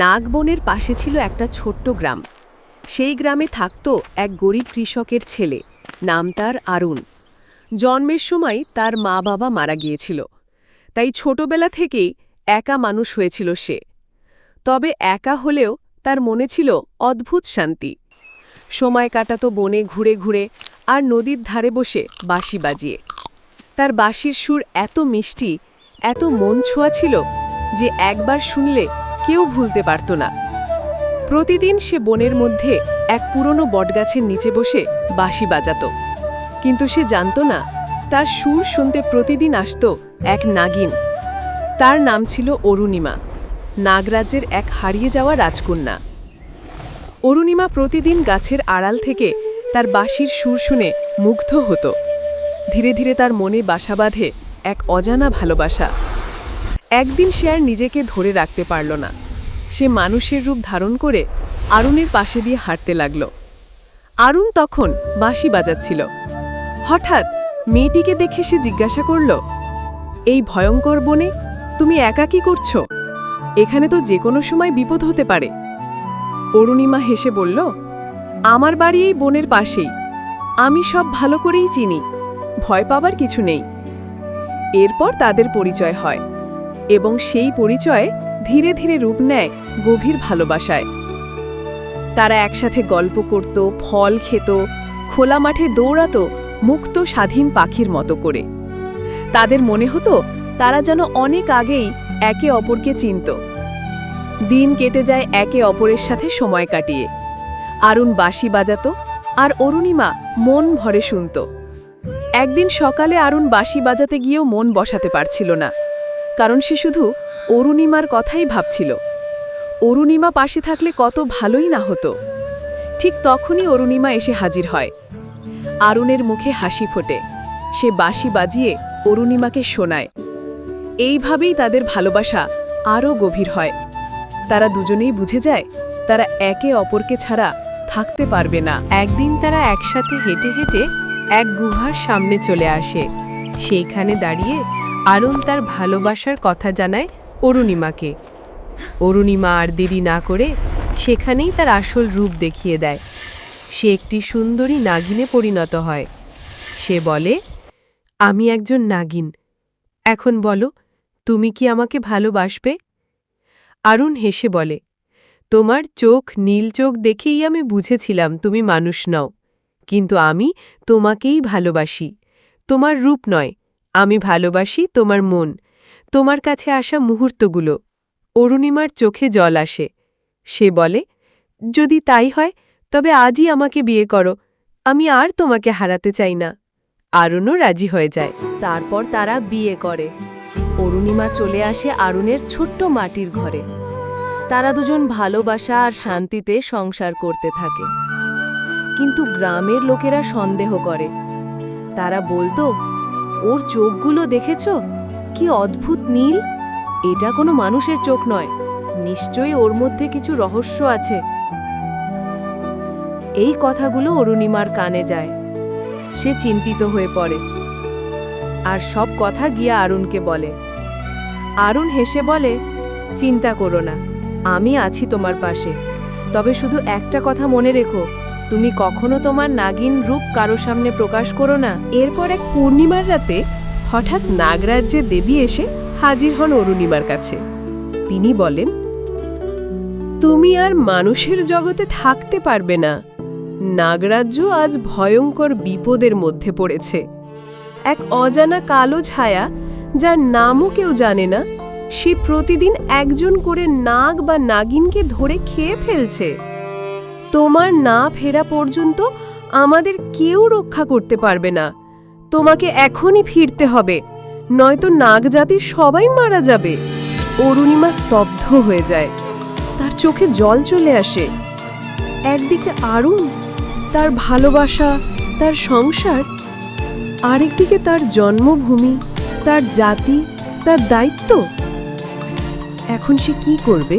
নাগবনের পাশে ছিল একটা ছোট্ট গ্রাম। সেই গ্রামে থাকত এক গরিব কৃষকের ছেলে, নাম তার আরুণ জন্মের সময় তার মা বাবা মারা গিয়েছিল। তাই ছোটবেলা থেকেই একা মানুষ হয়েছিল সে। তবে একা হলেও তার মনে ছিল অদ্ভুত শান্তি। সময় কাটাতো বনে ঘুরে ঘুরে আর নদীর ধারে বসে বাঁশি বাজিয়ে। তার বাঁশির সুর এত মিষ্টি, এত মন ছোঁয়া ছিল যে একবার শুনলে কেউ ভুলতে পারত না। প্রতিদিন সে বনের মধ্যে এক পুরনো বটগাছের নিচে বসে বাঁশি বাজাত। কিন্তু সে জানত না, তার সুর শুনতে প্রতিদিন আসত এক নাগিন। তার নাম ছিল অরুণিমা, নাগরাজ্যের এক হারিয়ে যাওয়া রাজকন্যা। অরুণিমা প্রতিদিন গাছের আড়াল থেকে তার বাঁশির সুর শুনে মুগ্ধ হতো। ধীরে ধীরে তার মনে বাসা বাঁধে এক অজানা ভালোবাসা। একদিন সে আর নিজেকে ধরে রাখতে পারল না। সে মানুষের রূপ ধারণ করে আরুণের পাশে দিয়ে হাঁটতে লাগল। আরুণ তখন বাঁশি বাজাচ্ছিল। হঠাৎ মেয়েটিকে দেখে সে জিজ্ঞাসা করল, এই ভয়ঙ্কর বনে তুমি একা কি করছ? এখানে তো যে কোনো সময় বিপদ হতে পারে। অরুণিমা হেসে বলল, আমার বাড়ি এই বনের পাশেই। আমি সব ভালো করেই চিনি। ভয় পাবার কিছু নেই। এরপর তাদের পরিচয় হয়। এবং সেই পরিচয় ধীরে ধীরে রূপ নেয় গভীর ভালোবাসায়। তারা একসাথে গল্প করত, ফল খেত, খোলা মাঠে দৌড়াত, মুক্ত স্বাধীন পাখির মতো করে। তাদের মনে হতো তারা যেন অনেক আগেই একে অপরকে চিনত। দিন কেটে যায় একে অপরের সাথে সময় কাটিয়ে। আরুণ বাঁশি বাজাতো আর অরুণিমা মন ভরে শুনত। একদিন সকালে আরুণ বাঁশি বাজাতে গিয়েও মন বসাতে পারছিল না। কারণ সে শুধু অরুণিমার কথাই ভাবছিল। অরুণিমা পাশে থাকলে কত ভালোই না হতো। ঠিক তখনই অরুণিমা এসে হাজির হয়। আরুণের মুখে হাসি ফোটে। সে বাঁশি বাজিয়ে অরুণিমাকে শোনায়। এইভাবেই তাদের ভালোবাসা আরও গভীর হয়। তারা দুজনেই বুঝে যায়, তারা একে অপরকে ছাড়া থাকতে পারবে না। একদিন তারা একসাথে হেঁটে হেঁটে এক গুহার সামনে চলে আসে। সেইখানে দাঁড়িয়ে আরুণ তার ভালোবাসার কথা জানায় অরুণিমাকে। অরুণিমা আর দেরি না করে সেখানেই তার আসল রূপ দেখিয়ে দেয়। সে একটি সুন্দরী নাগিনে পরিণত হয়। সে বলে, আমি একজন নাগিন। এখন বলো, তুমি কি আমাকে ভালোবাসবে? আরুণ হেসে বলে, তোমার চোখ নীল চোখ দেখেই আমি বুঝেছিলাম তুমি মানুষ নও। কিন্তু আমি তোমাকেই ভালোবাসি। তোমার রূপ নয় আমি ভালোবাসি তোমার মন। তোমার কাছে আসা মুহূর্তগুলো। অরুণিমার চোখে জল আসে। সে বলে, যদি তাই হয়, তবে আজই আমাকে বিয়ে করো। আমি আর তোমাকে হারাতে চাই না। আরুণও রাজি হয়ে যায়। তারপর তারা বিয়ে করে। অরুণিমা চলে আসে আরুণের ছোট্ট মাটির ঘরে। তারা দুজন ভালোবাসা আর শান্তিতে সংসার করতে থাকে। কিন্তু গ্রামের লোকেরা সন্দেহ করে। তারা বলতো ওর চোখগুলো দেখেছ? কি অদ্ভুত নীল। এটা কোনো মানুষের চোখ নয়। নিশ্চয়ই ওর মধ্যে কিছু রহস্য আছে। এই কথাগুলো অরুণিমার কানে যায়। সে চিন্তিত হয়ে পড়ে। আর সব কথা গিয়ে আরুণকে বলে। আরুণ হেসে বলে, চিন্তা করো না। আমি আছি তোমার পাশে। তবে শুধু একটা কথা মনে রেখো। তুমি কখনো তোমার নাগিন রূপ কারও সামনে প্রকাশ করো না। এরপর এক পূর্ণিমার রাতে হঠাৎ নাগরাজ্যের দেবী এসে হাজির হন অরুণিমার কাছে। তিনি বলেন, তুমি আর মানুষের জগতে থাকতে পারবে না। নাগরাজ্য আজ ভয়ঙ্কর বিপদের মধ্যে পড়েছে। এক অজানা কালো ছায়া, যার নামও কেউ জানে না, সে প্রতিদিন একজন করে নাগ বা নাগিনকে ধরে খেয়ে ফেলছে। তোমার না ফেরা পর্যন্ত আমাদের কেউ রক্ষা করতে পারবে না। তোমাকে এখনই ফিরতে হবে, নয়তো নাগ জাতির সবাই মারা যাবে। অরুণিমা স্তব্ধ হয়ে যায়। তার চোখে জল চলে আসে। একদিকে আরুণ, তার ভালোবাসা, তার সংসার, আরেকদিকে তার জন্মভূমি, তার জাতি, তার দায়িত্ব। এখন সে কি করবে?